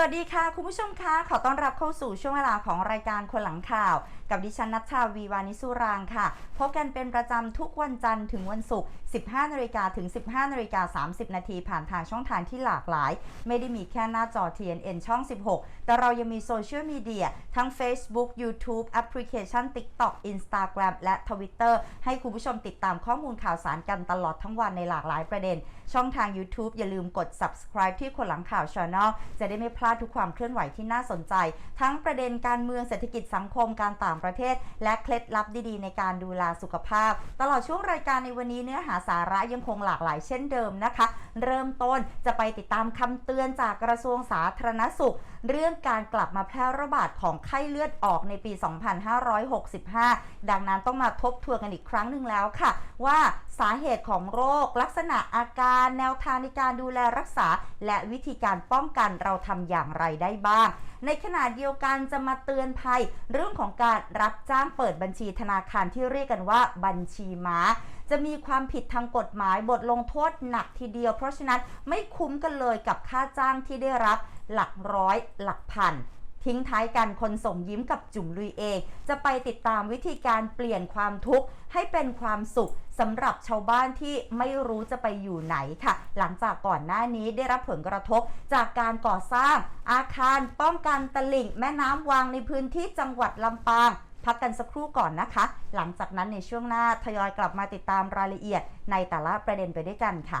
สวัสดีค่ะ คุณผู้ชมคะขอต้อนรับเข้าสู่ช่วงเวลาของรายการคนหลังข่าว กับดิฉันนัชชาวีวานิสุรางค์ค่ะ พบกันเป็นประจำทุกวันจันทร์ถึงวันศุกร์ 15นาฬิกาถึง 15นาฬิกา30 นาทีผ่านทางช่องทางที่หลากหลาย ไม่ได้มีแค่หน้าจอ TNN ช่อง 16 แต่เรายังมีโซเชียลมีเดียทั้ง Facebook YouTube แอปพลิเคชัน TikTok Instagram และ Twitter ให้คุณผู้ชมติดตามข้อมูลข่าวสารกันตลอดทั้งวันในหลากหลายประเด็น ช่องทาง YouTube อย่าลืมกด subscribe ที่คนหลังข่าว Channel จะได้ไม่พลาดทุกความเคลื่อนไหวที่น่าสนใจ ทั้งประเด็นการเมืองเศรษฐกิจสังคมการต่างประเทศ และเคล็ดลับดีๆ ในการดูแลสุขภาพ ตลอดช่วงรายการในวันนี้เนื้อหาสาระยังคงหลากหลายเช่นเดิมนะคะ เริ่มต้นจะไปติดตามคำเตือนจากกระทรวงสาธารณสุขเรื่องการกลับมาแพร่ระบาดของไข้เลือดออกในปี 2565 ดังนั้นต้องมาทบทวนกันอีกครั้งหนึ่งแล้วค่ะ ว่าสาเหตุของโรค ลักษณะอาการแนวทางในการดูแลรักษา และวิธีการป้องกันเราทำอย่างไรได้บ้าง ในขณะเดียวกันจะมาเตือนภัย เรื่องของการรับจ้างเปิดบัญชีธนาคารที่เรียกกันว่าบัญชีม้าจะมีความผิดทางกฎหมายบทลงโทษหนักทีเดียว เพราะฉะนั้นไม่คุ้มกันเลยกับค่าจ้างที่ได้รับ หลักร้อย หลักพัน ทิ้งท้ายกันคนส่งยิ้มกับจุ๋มลุยเอง จะไปติดตามวิธีการเปลี่ยนความทุกข์ให้เป็นความสุขสำหรับชาวบ้านที่ไม่รู้จะไปอยู่ไหนค่ะ หลังจากก่อนหน้านี้ได้รับผลกระทบจากการก่อสร้าง อาคารป้องกันตลิ่ง แม่น้ำวางในพื้นที่จังหวัดลำปางพักกันสักครู่ก่อนนะคะ หลังจากนั้นในช่วงหน้าทยอยกลับมาติดตามรายละเอียดในแต่ละประเด็นไปด้วยกันค่ะ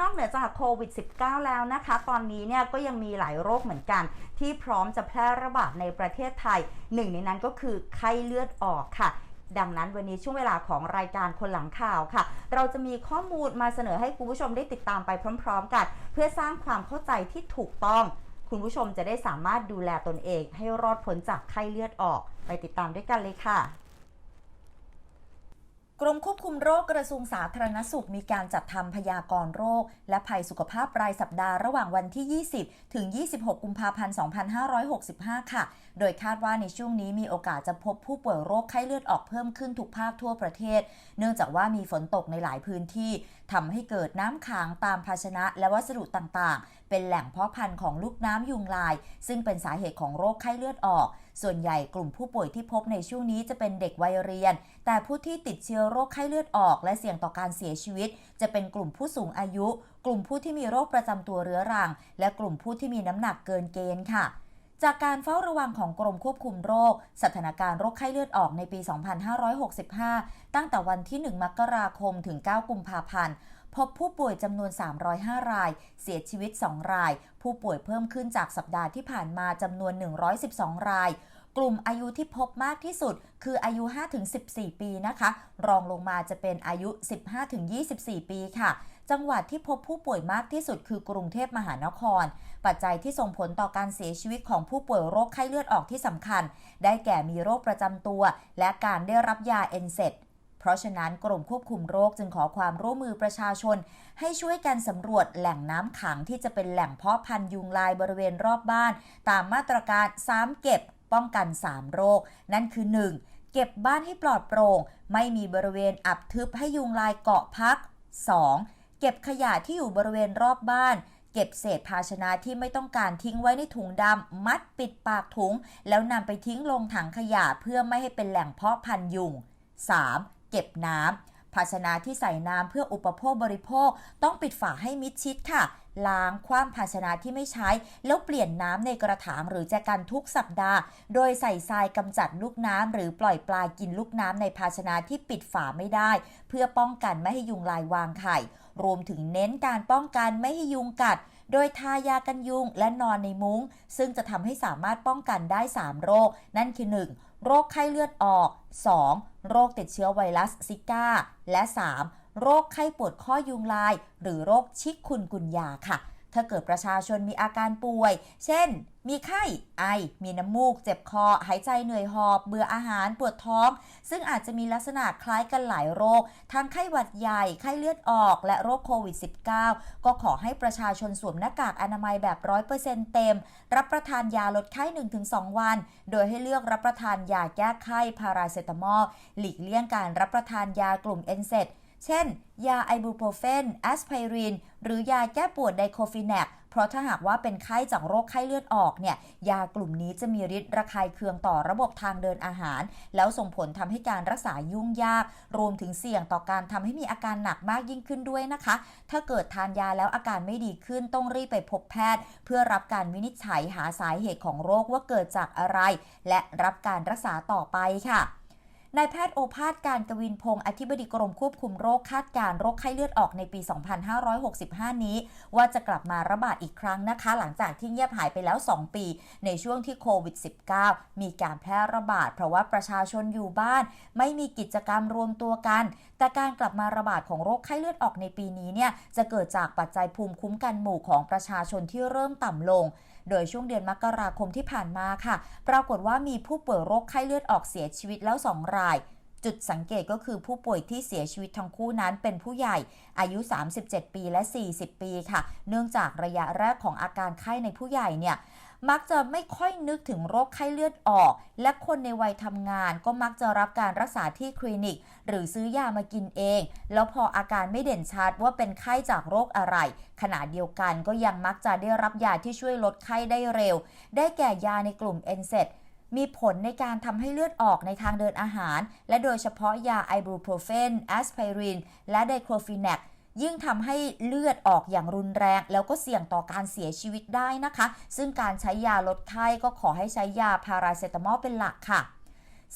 นอกเหนือจากโควิด -19 แล้วนะคะ ตอนนี้เนี่ยก็ยังมีหลายโรคเหมือนกัน ที่พร้อมจะแพร่ระบาดในประเทศไทย หนึ่งในนั้นก็คือไข้เลือดออกค่ะดังนั้นวันนี้ช่วงเวลาของรายการคนหลังข่าวค่ะ เราจะมีข้อมูลมาเสนอให้คุณผู้ชมได้ติดตามไปพร้อม ๆ กัน เพื่อสร้างความเข้าใจที่ถูกต้อง คุณผู้ชมจะได้สามารถดูแลตนเอง ให้รอดพ้นจากไข้เลือดออก ไปติดตามด้วยกันเลยค่ะ กรมควบคุมโรคกระทรวงสาธารณสุขมีการจัดทำพยากรณ์โรค และภัยสุขภาพรายสัปดาห์ระหว่างวันที่ 20 ถึง 26 กุมภาพันธ์ 2565 ค่ะ โดยคาดว่าในช่วงนี้มีโอกาสจะพบผู้ป่วยโรคไข้เลือดออกเพิ่มขึ้นทุกภาคทั่วประเทศ เนื่องจากว่ามีฝนตกในหลายพื้นที่ทำให้เกิดน้ำค้างตามภาชนะและวัสดุต่างๆ เป็นแหล่งเพาะพันธุ์ของลูกน้ำยุงลาย ซึ่งเป็นสาเหตุของโรคไข้เลือดออก ส่วนใหญ่กลุ่มผู้ป่วยที่พบในช่วงนี้จะเป็นเด็กวัยเรียน แต่ผู้ที่ติดเชื้อโรคไข้เลือดออก และเสี่ยงต่อการเสียชีวิต จะเป็นกลุ่มผู้สูงอายุ กลุ่มผู้ที่มีโรคประจำตัวเรื้อรัง และกลุ่มผู้ที่มีน้ำหนักเกินเกณฑ์ค่ะจากการเฝ้าระวังของกรมควบคุมโรค สถานการณ์โรคไข้เลือดออกในปี 2565 ตั้งแต่วันที่ 1 มกราคมถึง 9 กุมภาพันธ์ พบผู้ป่วยจำนวน 305 ราย เสียชีวิต 2 ราย ผู้ป่วยเพิ่มขึ้นจากสัปดาห์ที่ผ่านมาจำนวน 112 รายกลุ่มอายุที่พบมากที่สุดคืออายุ 5-14 ปีนะคะ รองลงมาจะเป็นอายุ 15-24 ปีค่ะ จังหวัดที่พบผู้ป่วยมากที่สุดคือกรุงเทพมหานคร ปัจจัยที่ส่งผลต่อการเสียชีวิตของผู้ป่วยโรคไข้เลือดออกที่สำคัญ ได้แก่มีโรคประจำตัว และการได้รับยาเอนเซต เพราะฉะนั้นกรมควบคุมโรคจึงขอความร่วมมือประชาชน ให้ช่วยกันสำรวจแหล่งน้ำขังที่จะเป็นแหล่งเพาะพันธุ์ยุงลายบริเวณรอบบ้าน ตามมาตรการ 3 เก็บป้องกัน 3 โรค นั่นคือ 1. เก็บบ้านให้ปลอดโปร่ง ไม่มีบริเวณอับทึบให้ยุงลายเกาะพัก 2. เก็บขยะที่อยู่บริเวณรอบบ้านเก็บเศษภาชนะที่ไม่ต้องการทิ้งไว้ในถุงดำมัดปิดปากถุง แล้วนำไปทิ้งลงถังขยะเพื่อไม่ให้เป็นแหล่งเพาะพันธุ์ยุง 3. เก็บน้ำภาชนะที่ใส่น้ำเพื่ออุปโภคบริโภค ต้องปิดฝาให้มิดชิดค่ะ ล้างคว่ำภาชนะที่ไม่ใช้ แล้วเปลี่ยนน้ำในกระถางหรือแจกันทุกสัปดาห์ โดยใส่ทรายกำจัดลูกน้ำหรือปล่อยปลากินลูกน้ำในภาชนะที่ปิดฝาไม่ได้ เพื่อป้องกันไม่ให้ยุงลายวางไข่ รวมถึงเน้นการป้องกันไม่ให้ยุงกัดโดยทายากันยุงและนอนในมุง้ง ซึ่งจะทำให้สามารถป้องกันได้ 3 โรค นั่นคือ 1. โรคไข้เลือดออก 2. โรคติดเชื้อไวรัสซิก้า และ 3. โรคไข้ปวดข้อยุงลาย หรือโรคชิกคุนกุนยาค่ะ ถ้าเกิดประชาชนมีอาการป่วย เช่น มีไข้ ไอ มีน้ำมูก เจ็บคอ หายใจเหนื่อยหอบ เบื่ออาหาร ปวดท้อง ซึ่งอาจจะมีลักษณะคล้ายกันหลายโรค ทั้งไข้หวัดใหญ่ ไข้เลือดออก และโรคโควิด -19 ก็ขอให้ประชาชนสวมหน้ากากอนามัยแบบ 100%เต็ม รับประทานยาลดไข้ 1-2 วัน โดยให้เลือกรับประทานยาแก้ไข้พาราเซตามอล หลีกเลี่ยงการรับประทานยากลุ่มเอนเซ เช่น ยาไอบูโปรเฟนแอสไพริน หรือยาแก้ปวดไดโคฟินแนกเพราะถ้าหากว่าเป็นไข้จากโรคไข้เลือดออกเนี่ย ยากลุ่มนี้จะมีฤทธิ์ระคายเคืองต่อระบบทางเดินอาหาร แล้วส่งผลทำให้การรักษายุ่งยาก รวมถึงเสี่ยงต่อการทำให้มีอาการหนักมากยิ่งขึ้นด้วยนะคะ ถ้าเกิดทานยาแล้วอาการไม่ดีขึ้นต้องรีบไปพบแพทย์ เพื่อรับการวินิจฉัยหาสาเหตุของโรคว่าเกิดจากอะไร และรับการรักษาต่อไปค่ะ นายแพทย์โอภาสการกวินพงศ์อธิบดีกรมควบคุมโรคคาดการโรคไข้เลือดออกในปี 2565 นี้ ว่าจะกลับมาระบาดอีกครั้งนะคะ หลังจากที่เงียบหายไปแล้ว 2 ปี ในช่วงที่โควิด -19 มีการแพร่ระบาด เพราะว่าประชาชนอยู่บ้าน ไม่มีกิจกรรมรวมตัวกัน แต่การกลับมาระบาดของโรคไข้เลือดออกในปีนี้เนี่ยจะเกิดจากปัจจัยภูมิคุ้มกันหมู่ของประชาชนที่เริ่มต่ำลง โดยช่วงเดือนมกราคมที่ผ่านมาค่ะ ปรากฏว่ามีผู้ป่วยโรคไข้เลือดออกเสียชีวิตแล้ว 2 รายจุดสังเกตก็คือผู้ป่วยที่เสียชีวิตทั้งคู่นั้นเป็นผู้ใหญ่อายุ 37 ปีและ 40 ปีค่ะ เนื่องจากระยะแรกของอาการไข้ในผู้ใหญ่เนี่ย มักจะไม่ค่อยนึกถึงโรคไข้เลือดออก และคนในวัยทำงานก็มักจะรับการรักษาที่คลินิก หรือซื้อยามากินเอง แล้วพออาการไม่เด่นชัดว่าเป็นไข้จากโรคอะไร ขณะเดียวกันก็ยังมักจะได้รับยาที่ช่วยลดไข้ได้เร็ว ได้แก่ยาในกลุ่มเอนเซมีผลในการทำให้เลือดออกในทางเดินอาหาร และโดยเฉพาะยาไอบูโปรเฟนแอสไพริน และไดโครฟินแนก ยิ่งทำให้เลือดออกอย่างรุนแรง แล้วก็เสี่ยงต่อการเสียชีวิตได้นะคะ ซึ่งการใช้ยาลดไข้ก็ขอให้ใช้ยาพาราเซตามอลเป็นหลักค่ะ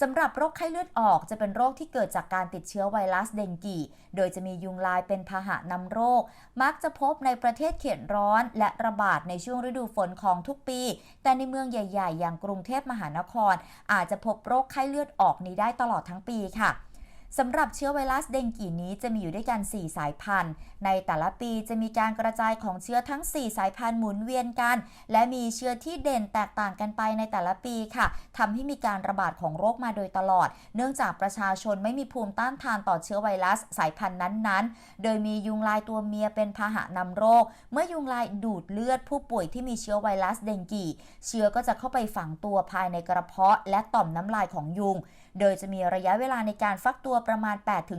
สำหรับโรคไข้เลือดออกจะเป็นโรคที่เกิดจากการติดเชื้อไวรัสเดงกี โดยจะมียุงลายเป็นพาหะนำโรค มักจะพบในประเทศเขตร้อน และระบาดในช่วงฤดูฝนของทุกปี แต่ในเมืองใหญ่ ๆ อย่างกรุงเทพมหานคร อาจจะพบโรคไข้เลือดออกนี้ได้ตลอดทั้งปีค่ะ สำหรับเชื้อไวรัสเดงกีนี้จะมีอยู่ด้วยกัน 4 สายพันธุ์ ในแต่ละปีจะมีการกระจายของเชื้อทั้ง 4 สายพันธุ์หมุนเวียนกัน และมีเชื้อที่เด่นแตกต่างกันไปในแต่ละปีค่ะทำให้มีการระบาดของโรคมาโดยตลอด เนื่องจากประชาชนไม่มีภูมิต้านทานต่อเชื้อไวรัสสายพันธุ์นั้นๆ โดยมียุงลายตัวเมียเป็นพาหะนำโรค เมื่อยุงลายดูดเลือดผู้ป่วยที่มีเชื้อไวรัสเดงกี เชื้อก็จะเข้าไปฝังตัวภายในกระเพาะและต่อมน้ำลายของยุง โดยจะมีระยะเวลาในการฟักตัวประมาณ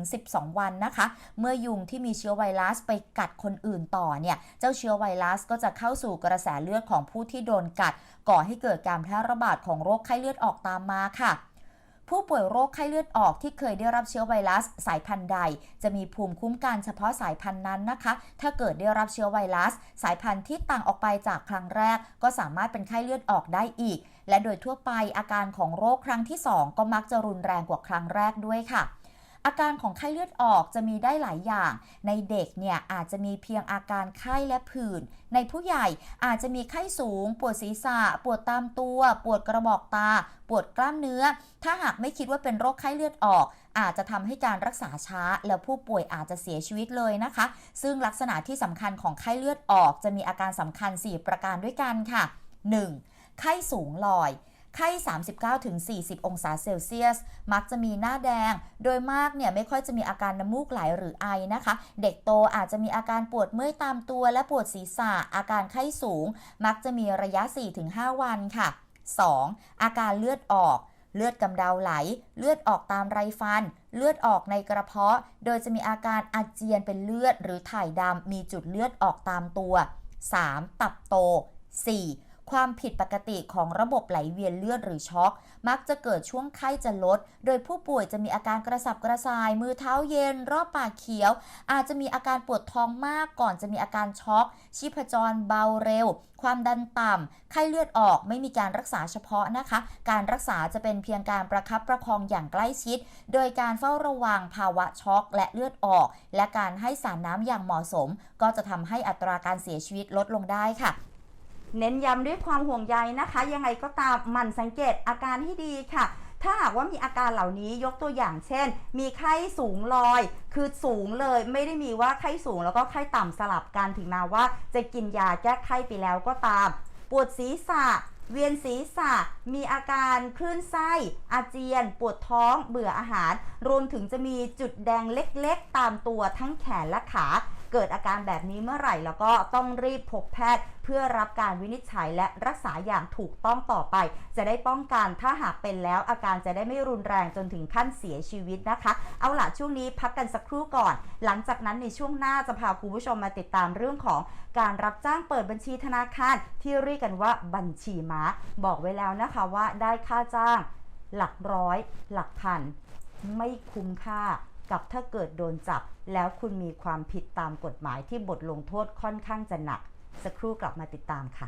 8-12 วันนะคะ เมื่อยุงที่มีเชื้อไวรัสไปกัดคนอื่นต่อเนี่ย เจ้าเชื้อไวรัสก็จะเข้าสู่กระแสเลือดของผู้ที่โดนกัด ก่อให้เกิดการแพร่ระบาดของโรคไข้เลือดออกตามมาค่ะ ผู้ป่วยโรคไข้เลือดออกที่เคยได้รับเชื้อไวรัสสายพันธุ์ใด จะมีภูมิคุ้มกันเฉพาะสายพันธุ์นั้นนะคะ ถ้าเกิดได้รับเชื้อไวรัส สายพันธุ์ที่ต่างออกไปจากครั้งแรก ก็สามารถเป็นไข้เลือดออกได้อีก และโดยทั่วไปอาการของโรคครั้งที่ 2 ก็มักจะรุนแรงกว่าครั้งแรกด้วยค่ะ อาการของไข้เลือดออกจะมีได้หลายอย่าง ในเด็กเนี่ยอาจจะมีเพียงอาการไข้และผื่น ในผู้ใหญ่อาจจะมีไข้สูง ปวดศีรษะ ปวดตามตัว ปวดกระบอกตา ปวดกล้ามเนื้อ ถ้าหากไม่คิดว่าเป็นโรคไข้เลือดออก อาจจะทำให้การรักษาช้า แล้วผู้ป่วยอาจจะเสียชีวิตเลยนะคะ ซึ่งลักษณะที่สำคัญของไข้เลือดออก จะมีอาการสำคัญ 4 ประการด้วยกันค่ะ 1. ไข้สูงลอย ไข้ 39-40 องศาเซลเซียส มักจะมีหน้าแดง โดยมากเนี่ยไม่ค่อยจะมีอาการน้ำมูกไหลหรือไอนะคะ เด็กโตอาจจะมีอาการปวดเมื่อยตามตัวและปวดศีรษะ อาการไข้สูง มักจะมีระยะ 4-5 วันค่ะ 2. อาการเลือดออก เลือดกำเดาไหล เลือดออกตามไรฟัน เลือดออกในกระเพาะ โดยจะมีอาการอาเจียนเป็นเลือด หรือถ่ายดำมีจุดเลือดออกตามตัว 3. ตับโต 4. ความผิดปกติของระบบไหลเวียนเลือดหรือช็อก มักจะเกิดช่วงไข้จะลด โดยผู้ป่วยจะมีอาการกระสับกระส่าย มือเท้าเย็น รอบปากเขียว อาจจะมีอาการปวดท้องมากก่อนจะมีอาการช็อก ชีพจรเบาเร็ว ความดันต่ำไข้เลือดออกไม่มีการรักษาเฉพาะนะคะ การรักษาจะเป็นเพียงการประคับประคองอย่างใกล้ชิด โดยการเฝ้าระวังภาวะช็อกและเลือดออก และการให้สารน้ำอย่างเหมาะสม ก็จะทำให้อัตราการเสียชีวิตลดลงได้ค่ะ เน้นย้ำด้วยความห่วงใยนะคะ ยังไงก็ตามหมั่นสังเกตอาการให้ดีค่ะ ถ้าหากว่ามีอาการเหล่านี้ยกตัวอย่างเช่น มีไข้สูงลอย คือสูงเลยไม่ได้มีว่าไข้สูงแล้วก็ไข้ต่ำสลับกันถึงแม้ว่า จะกินยาแก้ไข้ไปแล้วก็ตาม ปวดศีรษะเวียนศีรษะ มีอาการคลื่นไส้ อาเจียน ปวดท้อง เบื่ออาหาร รวมถึงจะมีจุดแดงเล็กๆ ตามตัวทั้งแขนและขา เกิดอาการแบบนี้เมื่อไหร่แล้วก็ต้องรีบพบแพทย์ เพื่อรับการวินิจฉัยและรักษาอย่างถูกต้องต่อไป จะได้ป้องกันถ้าหากเป็นแล้วอาการจะได้ไม่รุนแรงจนถึงขั้นเสียชีวิตนะคะ เอาล่ะช่วงนี้พักกันสักครู่ก่อน หลังจากนั้นในช่วงหน้าจะพาคุณผู้ชมมาติดตามเรื่องของการรับจ้างเปิดบัญชีธนาคาร ที่เรียกกันว่าบัญชีม้า บอกไว้แล้วนะคะว่าได้ค่าจ้าง หลักร้อย หลักพัน ไม่คุ้มค่า กับถ้าเกิดโดนจับ แล้วคุณมีความผิดตามกฎหมายที่บทลงโทษค่อนข้างจะหนัก สักครู่กลับมาติดตามค่ะ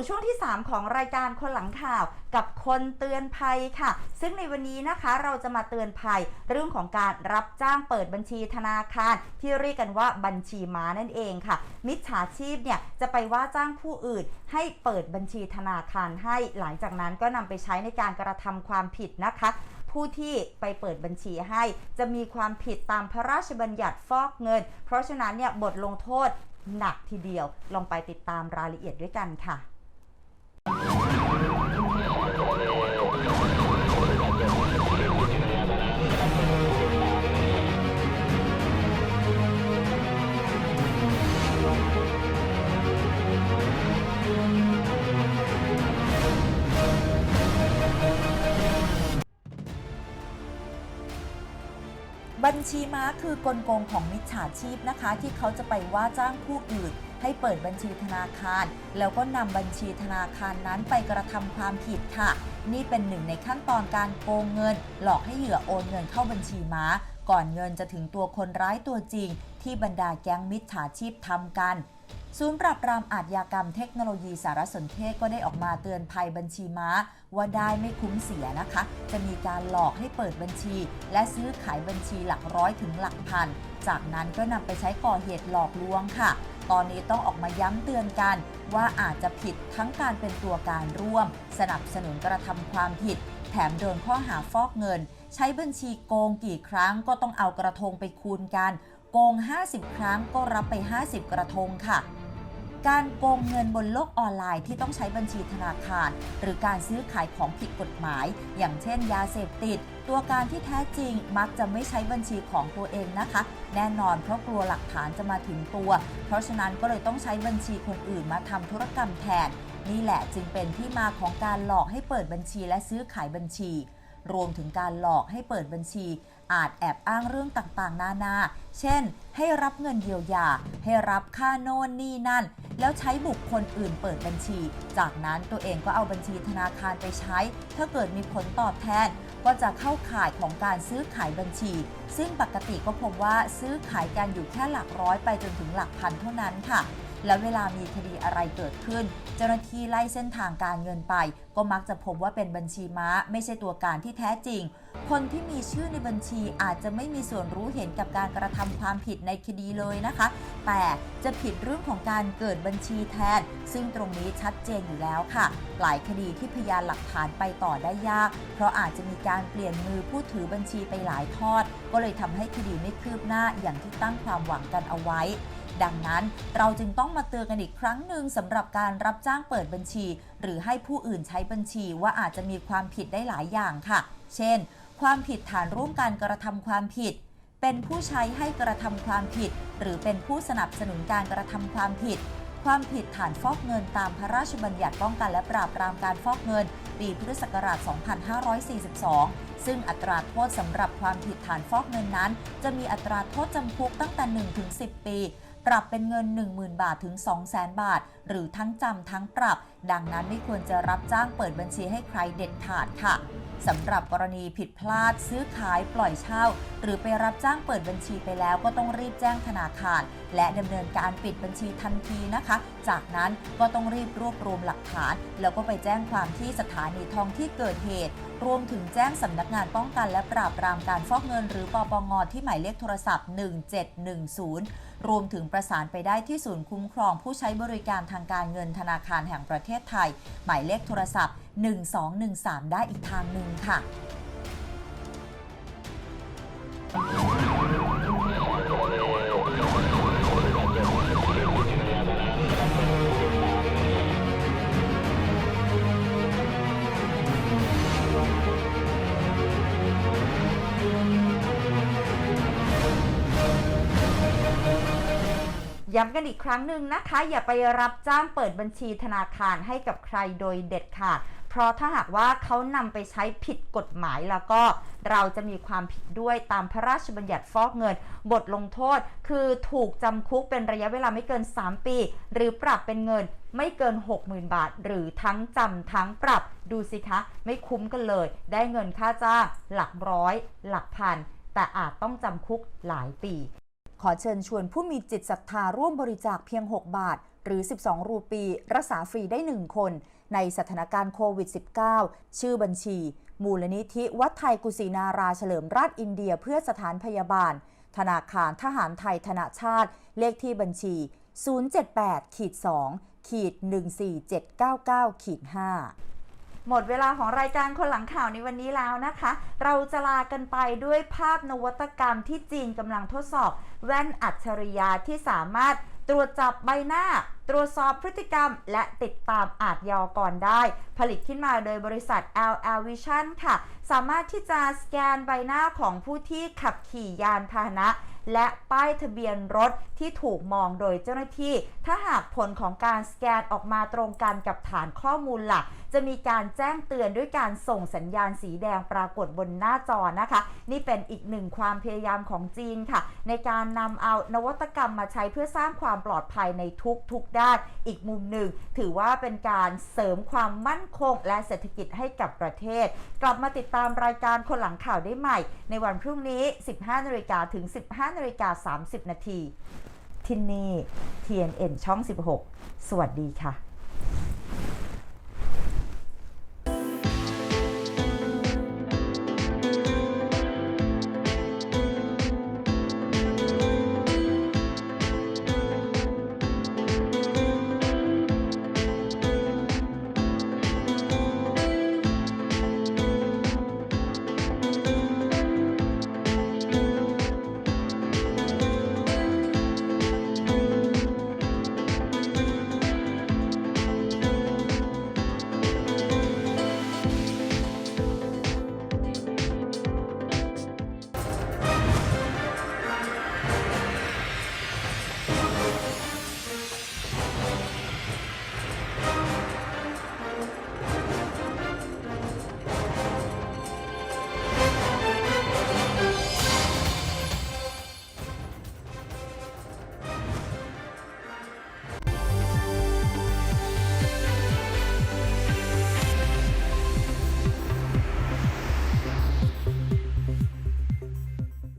สู่ช่วงที่ 3 ของรายการคนหลังข่าวกับคนเตือนภัยค่ะ ซึ่งในวันนี้นะคะเราจะมาเตือนภัยเรื่องของการรับจ้างเปิดบัญชีธนาคาร ที่เรียกกันว่าบัญชีม้านั่นเองค่ะ มิจฉาชีพเนี่ยจะไปว่าจ้างผู้อื่น ให้เปิดบัญชีธนาคารให้หลังจากนั้นก็นำไปใช้ในการกระทำความผิดนะคะผู้ที่ไปเปิดบัญชีให้จะมีความผิดตามพระราชบัญญัติฟอกเงิน เพราะฉะนั้นเนี่ยบทลงโทษหนักทีเดียว ลองไปติดตามรายละเอียดด้วยกันค่ะ บัญชีม้าคือกลโกงของมิจฉาชีพนะคะ ที่เขาจะไปว่าจ้างผู้อื่น ให้เปิดบัญชีธนาคาร แล้วก็นำบัญชีธนาคารนั้นไปกระทำความผิดค่ะ นี่เป็นหนึ่งในขั้นตอนการโกงเงิน หลอกให้เหยื่อโอนเงินเข้าบัญชีม้า ก่อนเงินจะถึงตัวคนร้ายตัวจริง ที่บรรดาแก๊งมิจฉาชีพทำกันศูนย์ปราบปรามอาชญากรรมเทคโนโลยีสารสนเทศก็ได้ออกมาเตือนภัยบัญชีม้า ว่าได้ไม่คุ้มเสียนะคะ จะมีการหลอกให้เปิดบัญชี และซื้อขายบัญชีหลักร้อยถึงหลักพัน จากนั้นก็นำไปใช้ก่อเหตุหลอกลวงค่ะ ตอนนี้ต้องออกมาย้ำเตือนกัน ว่าอาจจะผิดทั้งการเป็นตัวการร่วม สนับสนุนกระทำความผิด แถมโดนข้อหาฟอกเงิน ใช้บัญชีโกงกี่ครั้งก็ต้องเอากระทงไปคูณกัน โกง 50 ครั้งก็รับไป 50 กระทงค่ะ การโกงเงินบนโลกออนไลน์ที่ต้องใช้บัญชีธนาคาร หรือการซื้อขายของผิดกฎหมาย อย่างเช่น ยาเสพติด ตัวการที่แท้จริงมักจะไม่ใช้บัญชีของตัวเองนะคะ แน่นอนเพราะกลัวหลักฐานจะมาถึงตัว เพราะฉะนั้นก็เลยต้องใช้บัญชีคนอื่นมาทำธุรกรรมแทน นี่แหละจึงเป็นที่มาของการหลอกให้เปิดบัญชีและซื้อขายบัญชี รวมถึงการหลอกให้เปิดบัญชี อาจแอบอ้างเรื่องต่างๆ นานา เช่น ให้รับเงินเยียวยา ให้รับค่าโน่นนี่นั่น แล้วใช้บุคคลอื่นเปิดบัญชี จากนั้นตัวเองก็เอาบัญชีธนาคารไปใช้ ถ้าเกิดมีผลตอบแทนก็จะเข้าข่ายของการซื้อขายบัญชี ซึ่งปกติก็พบว่าซื้อขายกันอยู่แค่หลักร้อยไปจนถึงหลักพันเท่านั้นค่ะ แล้วเวลามีคดีอะไรเกิดขึ้น เจ้าหน้าที่ไล่เส้นทางการเงินไป ก็มักจะพบว่าเป็นบัญชีม้า ไม่ใช่ตัวการที่แท้จริง คนที่มีชื่อในบัญชีอาจจะไม่มีส่วนรู้เห็นกับการกระทำความผิดในคดีเลยนะคะ แต่จะผิดเรื่องของการเกิดบัญชีแทน ซึ่งตรงนี้ชัดเจนอยู่แล้วค่ะ หลายคดีที่พยานหลักฐานไปต่อได้ยาก เพราะอาจจะมีการเปลี่ยนมือผู้ถือบัญชีไปหลายทอด ก็เลยทำให้คดีไม่คืบหน้าอย่างที่ตั้งความหวังกันเอาไว้ ดังนั้น เราจึงต้องมาเตือนกันอีกครั้งหนึ่งสำหรับการรับจ้างเปิดบัญชี หรือให้ผู้อื่นใช้บัญชีว่าอาจจะมีความผิดได้หลายอย่างค่ะ เช่น ความผิดฐานร่วมการกระทำความผิด เป็นผู้ใช้ให้กระทำความผิด หรือเป็นผู้สนับสนุนการกระทำความผิด ความผิดฐานฟอกเงินตามพระราชบัญญัติป้องกันและปราบปรามการฟอกเงิน ปีพุทธศักราช 2542ซึ่งอัตราโทษสำหรับความผิดฐานฟอกเงินนั้น จะมีอัตราโทษจำคุกตั้งแต่1-10 ปี ปรับเป็นเงิน 10,000 บาทถึง 200,000 บาท หรือทั้งจำทั้งปรับ ดังนั้นไม่ควรจะรับจ้างเปิดบัญชีให้ใครเด็ดขาดค่ะสำหรับกรณีผิดพลาดซื้อขายปล่อยเช่า หรือไปรับจ้างเปิดบัญชีไปแล้วก็ต้องรีบแจ้งธนาคาร และดำเนินการปิดบัญชีทันทีนะคะ จากนั้นก็ต้องรีบรวบรวมหลักฐาน แล้วก็ไปแจ้งความที่สถานีท้องที่เกิดเหตุ รวมถึงแจ้งสำนักงานป้องกันและปราบปรามการฟอกเงิน หรือปปงที่หมายเลขโทรศัพท์ 1710 รวมถึงประสานไปได้ที่ศูนย์คุ้มครองผู้ใช้บริการทางการเงินธนาคารแห่งประเทศไทย หมายเลขโทรศัพท์ 1213 ได้อีกทางหนึ่งค่ะ ย้ำกันอีกครั้งหนึ่งนะคะ อย่าไปรับจ้างเปิดบัญชีธนาคารให้กับใครโดยเด็ดขาด เพราะถ้าหากว่าเขานำไปใช้ผิดกฎหมายแล้วก็เราจะมีความผิดด้วยตามพระราชบัญญัติฟอกเงิน บทลงโทษ คือถูกจำคุกเป็นระยะเวลาไม่เกิน 3 ปี หรือปรับเป็นเงินไม่เกิน 60,000 บาท หรือทั้งจำทั้งปรับดูสิคะ ไม่คุ้มกันเลย ได้เงินค่าจ้างหลักร้อย หลักพันแต่อาจต้องจำคุกหลายปี ขอเชิญชวนผู้มีจิตศรัทธาร่วมบริจาคเพียง 6 บาท หรือ 12 รูปี รักษาฟรีได้ 1 คน ในสถานการณ์โควิด -19 ชื่อบัญชี มูลนิธิวัดไทยกุศินาราเฉลิมราชอินเดียเพื่อสถานพยาบาล ธนาคารทหารไทยธนาชาติ เลขที่บัญชี 078 หมดเวลาของรายการคนหลังข่าวในวันนี้แล้วนะคะ เราจะลากันไปด้วยภาพนวัตกรรมที่จีนกำลังทดสอบ แว่นอัจฉริยะที่สามารถตรวจจับใบหน้า ตรวจสอบพฤติกรรม และติดตามอาทยากรได้ ผลิตขึ้นมาโดยบริษัท LL Vision ค่ะ สามารถที่จะสแกนใบหน้าของผู้ที่ขับขี่ยานพาหนะ และป้ายทะเบียนรถที่ถูกมองโดยเจ้าหน้าที่ ถ้าหากผลของการสแกนออกมาตรงกันกับฐานข้อมูลหลัก จะมีการแจ้งเตือนด้วยการส่งสัญญาณสีแดงปรากฏบนหน้าจอนะคะ นี่เป็นอีกหนึ่งความพยายามของจีนค่ะ ในการนำเอานวัตกรรมมาใช้เพื่อสร้างความปลอดภัยในทุกๆด้าน อีกมุมหนึ่ง ถือว่าเป็นการเสริมความมั่นคงและเศรษฐกิจให้กับประเทศ กลับมาติดตามรายการคนหลังข่าวได้ใหม่ ในวันพรุ่งนี้ 15นาฬิกาถึง 15นาฬิกา30นาทีที่นี่ TNN ช่อง 16 สวัสดีค่ะ